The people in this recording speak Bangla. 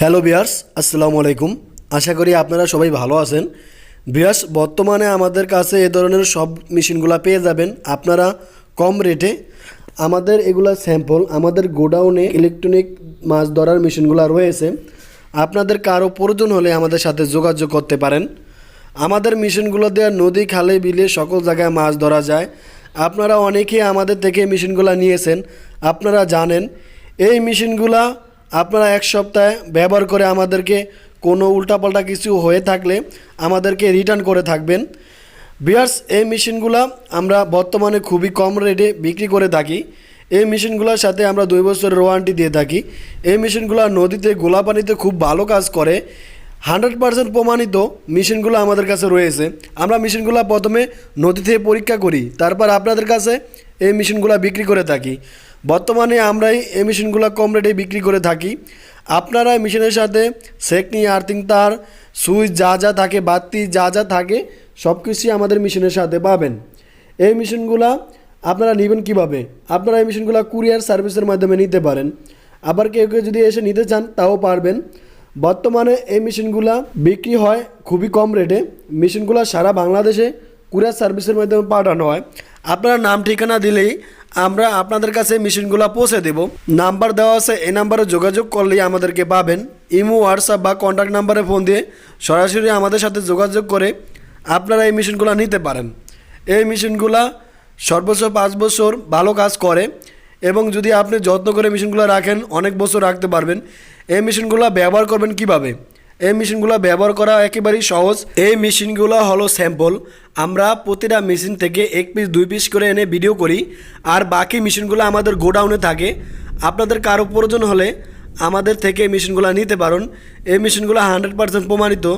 হ্যালো বিয়ার্স আসসালামু আলাইকুম আশা করি আপনারা সবাই ভালো আছেন। বিয়ার্স বর্তমানে আমাদের কাছে এ ধরনের সব মেশিনগুলো পেয়ে যাবেন। আপনারা কম রেটে আমাদের এগুলা স্যাম্পল আমাদের গোডাউনে ইলেকট্রনিক মাছ ধরার মেশিনগুলো রয়েছে। আপনাদের কারও প্রয়োজন হলে আমাদের সাথে যোগাযোগ করতে পারেন। আমাদের মেশিনগুলো দেওয়া নদী, খালে, বিলে সকল জায়গায় মাছ ধরা যায়। আপনারা অনেকেই আমাদের থেকে মেশিনগুলো নিয়েছেন। আপনারা জানেন, এই মেশিনগুলা আপনারা এক সপ্তাহে ব্যবহার করে আমাদেরকে কোনো উল্টাপাল্টা কিছু হয়ে থাকলে আমাদেরকে রিটার্ন করে থাকবেন। বিয়ার্স এই মেশিনগুলো আমরা বর্তমানে খুবই কম রেটে বিক্রি করে থাকি। এই মেশিনগুলোর সাথে আমরা দুই বছরের ওয়ারেন্টি দিয়ে থাকি। এই মেশিনগুলো নদীতে গোলা পানিতে খুব ভালো কাজ করে। হান্ড্রেড পার্সেন্ট প্রমাণিত মেশিনগুলো আমাদের কাছে রয়েছে। আমরা মেশিনগুলো প্রথমে নদী থেকে পরীক্ষা করি, তারপর আপনাদের কাছে এই মেশিনগুলো বিক্রি করে থাকি। বর্তমানে আমরা এই মেশিনগুলো কম রেটে বিক্রি করে থাকি। আপনারা মেশিনের সাথে সেকনি আর্থিং তার, সুইচ যা যা থাকে, বাতি যা যা থাকে সব কিছুই আমাদের মেশিনের সাথে পাবেন। এই মেশিনগুলা আপনারা নেবেন কীভাবে? আপনারা এই মেশিনগুলো কুরিয়ার সার্ভিসের মাধ্যমে নিতে পারেন। আবার কেউ কেউ যদি এসে নিতে চান, তাও পারবেন। বর্তমানে এই মেশিনগুলো বিক্রি হয় খুবই কম রেটে। মেশিনগুলো সারা বাংলাদেশে কুরিয়ার সার্ভিসের মাধ্যমে পাঠানো হয়। আপনারা নাম ঠিকানা দিলেই আমরা আপনাদের কাছে মেশিনগুলো পৌঁছে দেব। নাম্বার দেওয়া আছে, এই নাম্বারে যোগাযোগ করলেই আমাদেরকে পাবেন। ইমো, হোয়াটসঅ্যাপ বা কন্ট্যাক্ট নাম্বারে ফোন দিয়ে সরাসরি আমাদের সাথে যোগাযোগ করে আপনারা এই মেশিনগুলো নিতে পারেন। এই মেশিনগুলো সর্বোচ্চ পাঁচ বছর ভালো কাজ করে এবং যদি আপনি যত্ন করে মেশিনগুলো রাখেন, অনেক বছর রাখতে পারবেন। এই মেশিনগুলো ব্যবহার করবেন কীভাবে? এই মেশিনগুলো ব্যবহার করা একেবারেই সহজ। এই মেশিনগুলো হলো স্যাম্পল। আমরা প্রতিটা মেশিন থেকে এক পিস, দুই পিস করে এনে ভিডিও করি। আর বাকি মেশিনগুলো আমাদের গোডাউনে থাকে। আপনাদের কারও প্রয়োজন হলে আমাদের থেকে মেশিনগুলো নিতে পারেন। এই মেশিনগুলো হান্ড্রেড পারসেন্ট প্রমাণিত।